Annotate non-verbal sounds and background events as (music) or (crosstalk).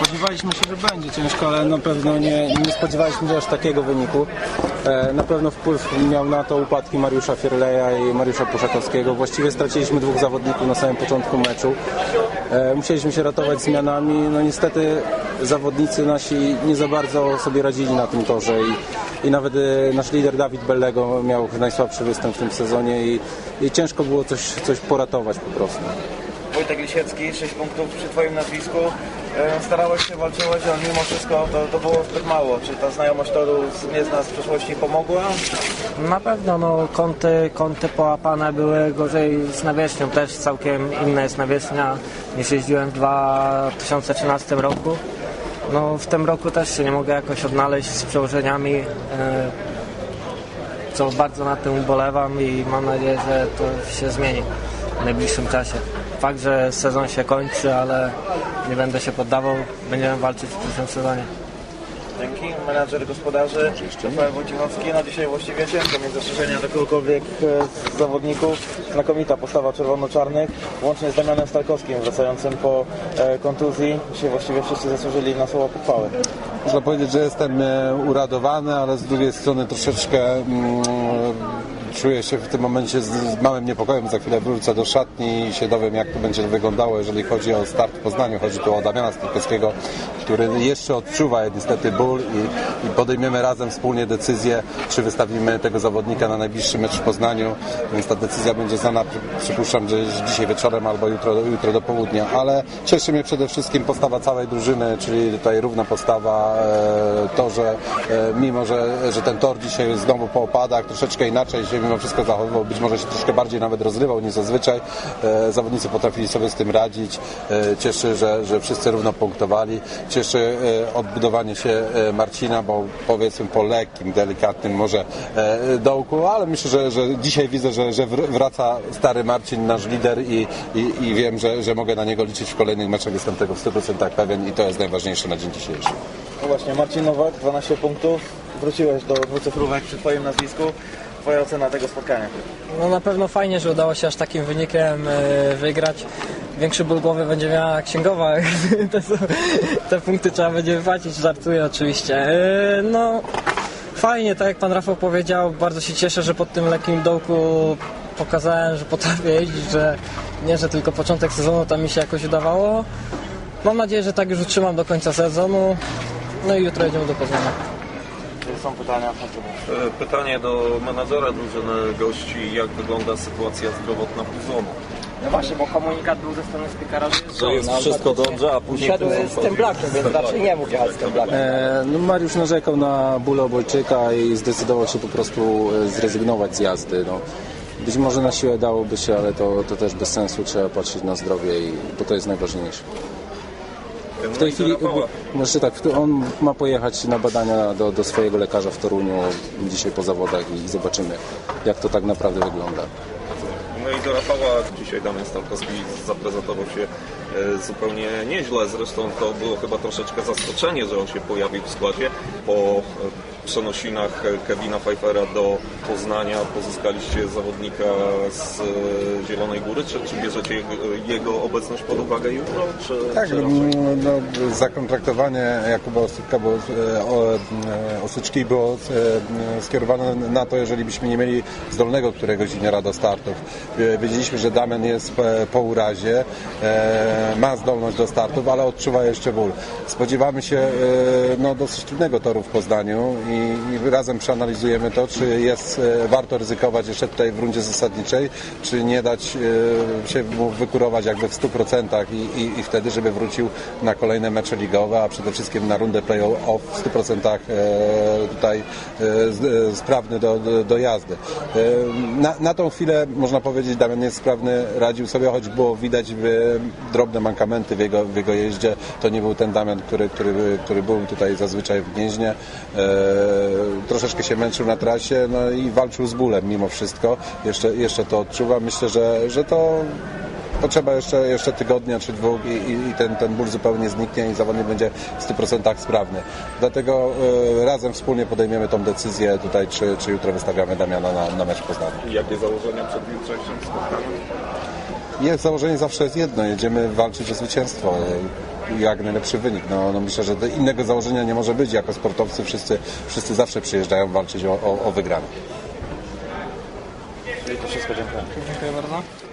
Spodziewaliśmy się, że będzie ciężko, ale na pewno nie, nie spodziewaliśmy się aż takiego wyniku. E, na pewno wpływ miał na to upadki Mariusza Fierleja i Mariusza Puszakowskiego. Właściwie straciliśmy dwóch zawodników na samym początku meczu. E, musieliśmy się ratować zmianami. No niestety zawodnicy nasi nie za bardzo sobie radzili na tym torze i, i nawet e, nasz lider Dawid Bellego miał najsłabszy występ w tym sezonie i, i ciężko było coś, coś poratować po prostu. Wojtek Lisiecki, 6 punktów przy Twoim nazwisku. E, Starałeś się, walczyłeś, ale mimo wszystko to, to było zbyt mało. Czy ta znajomość toru z Miezna z przeszłości pomogła? Na pewno no, kąty, kąty połapane były gorzej z nawierzchnią, też całkiem inna jest nawierzchnia niż jeździłem w 2013 roku. No, w tym roku też się nie mogę jakoś odnaleźć z przełożeniami, e, co bardzo nad tym ubolewam i mam nadzieję, że to się zmieni w najbliższym czasie. Fakt, że sezon się kończy, ale nie będę się poddawał, będziemy walczyć w przyszłym sezonie. Dzięki. Menadżer gospodarzy Rafael Wojciechowski. No dzisiaj właściwie ciężko mieć zastrzeżenia do kogokolwiek e, z zawodników. Znakomita postawa czerwono-czarnych, łącznie z Damianem Starkowskim wracającym po e, kontuzji. Dzisiaj właściwie wszyscy zasłużyli na słowa pochwały. Można powiedzieć, że jestem e, uradowany, ale z drugiej strony troszeczkę mm, czuję się w tym momencie z, małym niepokojem. Za chwilę wrócę do szatni i się dowiem, jak to będzie wyglądało, jeżeli chodzi o start w Poznaniu. Chodzi tu o Damiana Strypeckiego, który jeszcze odczuwa niestety ból i, i podejmiemy razem wspólnie decyzję, czy wystawimy tego zawodnika na najbliższy mecz w Poznaniu. Więc ta decyzja będzie znana, przy- przypuszczam, że dzisiaj wieczorem albo jutro, jutro do południa. Ale cieszy mnie przede wszystkim postawa całej drużyny, czyli tutaj równa postawa, e, to, że e, mimo, że, że ten tor dzisiaj znowu po opadach, troszeczkę inaczej się mimo wszystko zachowywał, być może się troszkę bardziej nawet rozrywał niż zazwyczaj. E, Zawodnicy potrafili sobie z tym radzić. E, Cieszy, że, że wszyscy równo punktowali. Cieszy e, odbudowanie się Marcina, bo powiedzmy po lekkim, delikatnym może dołku, ale myślę, że, że dzisiaj widzę, że, że wr- wraca stary Marcin, nasz lider i, i, i wiem, że, że mogę na niego liczyć w kolejnych meczach. Jestem tego w 100% pewien i to jest najważniejsze na dzień dzisiejszy. No właśnie, Marcin Nowak, 12 punktów. Wróciłeś do dwucyfrówek przy Twoim nazwisku. Twoja ocena tego spotkania? No na pewno fajnie, że udało się aż takim wynikiem e, wygrać. Większy ból głowy będzie miała księgowa. (laughs) te, są- te punkty trzeba będzie wypłacić, żartuję oczywiście. E, no fajnie, tak jak pan Rafał powiedział, bardzo się cieszę, że pod tym lekkim dołku pokazałem, że potrafię jeździć, że nie, że tylko początek sezonu tam mi się jakoś udawało. Mam nadzieję, że tak już utrzymam do końca sezonu. No i jutro jedziemy do Poznania. Czy są pytania? E, Pytanie do menadżera drużyny gości, jak wygląda sytuacja zdrowotna Puzonu? No właśnie, bo komunikat był ze strony spikera, że To jest wszystko dobrze, a później Puzon z tym blakiem, więc raczej nie mógł jechać z tym blakiem. E, No Mariusz narzekał na bóle obojczyka i zdecydował się po prostu e, zrezygnować z jazdy. No. Być może na siłę dałoby się, ale to, to też bez sensu. Trzeba patrzeć na zdrowie, i, bo to jest najważniejsze. W tej chwili, znaczy tak, on ma pojechać na badania do, do swojego lekarza w Toruniu dzisiaj po zawodach i zobaczymy, jak to tak naprawdę wygląda. No i do Rafała dzisiaj Damian Stalkowski zaprezentował się e, zupełnie nieźle. Zresztą to było chyba troszeczkę zaskoczenie, że on się pojawił w składzie. Po e, przenosinach Kevina Pfeiffera do Poznania pozyskaliście zawodnika z e, Zielonej Góry. Czy, czy bierzecie jego, jego obecność pod uwagę jutro? Czy, Tak, czy mm, no, zakontraktowanie Jakuba Osyczka było, e, e, Osyczki było skierowane na to, jeżeli byśmy nie mieli zdolnego któregoś dnia do startów. Wiedzieliśmy, że Damian jest po- urazie, ma zdolność do startów, ale odczuwa jeszcze ból. Spodziewamy się no, dosyć trudnego toru w Poznaniu i, i razem przeanalizujemy to, czy jest e, warto ryzykować jeszcze tutaj w rundzie zasadniczej, czy nie dać e, się mu wykurować jakby w 100% i, i, i wtedy, żeby wrócił na kolejne mecze ligowe, a przede wszystkim na rundę play-off w 100% e, tutaj sprawny do, do, jazdy. Na, na tą chwilę można powiedzieć, Damian jest sprawny, radził sobie, choć było widać drobne mankamenty w jego, w jego jeździe. To nie był ten Damian, który, który, który był tutaj zazwyczaj w Gnieźnie. Troszeczkę się męczył na trasie no i walczył z bólem mimo wszystko. Jeszcze, jeszcze to odczuwa. Myślę, że, że to potrzeba jeszcze, jeszcze tygodnia czy dwóch i, i, i ten, ten ból zupełnie zniknie i zawodnik będzie w 100% sprawny. Dlatego e, razem wspólnie podejmiemy tą decyzję tutaj, czy, czy jutro wystawiamy Damiana na, na mecz w Poznaniu. Jakie założenia przed jutrzejszym spotkaniem? Jest założenie zawsze jest jedno, jedziemy walczyć o zwycięstwo. Jak najlepszy wynik. No, no myślę, że innego założenia nie może być. Jako sportowcy wszyscy, wszyscy zawsze przyjeżdżają walczyć o, o, o wygraną. To wszystko dziękuję. Dziękuję bardzo.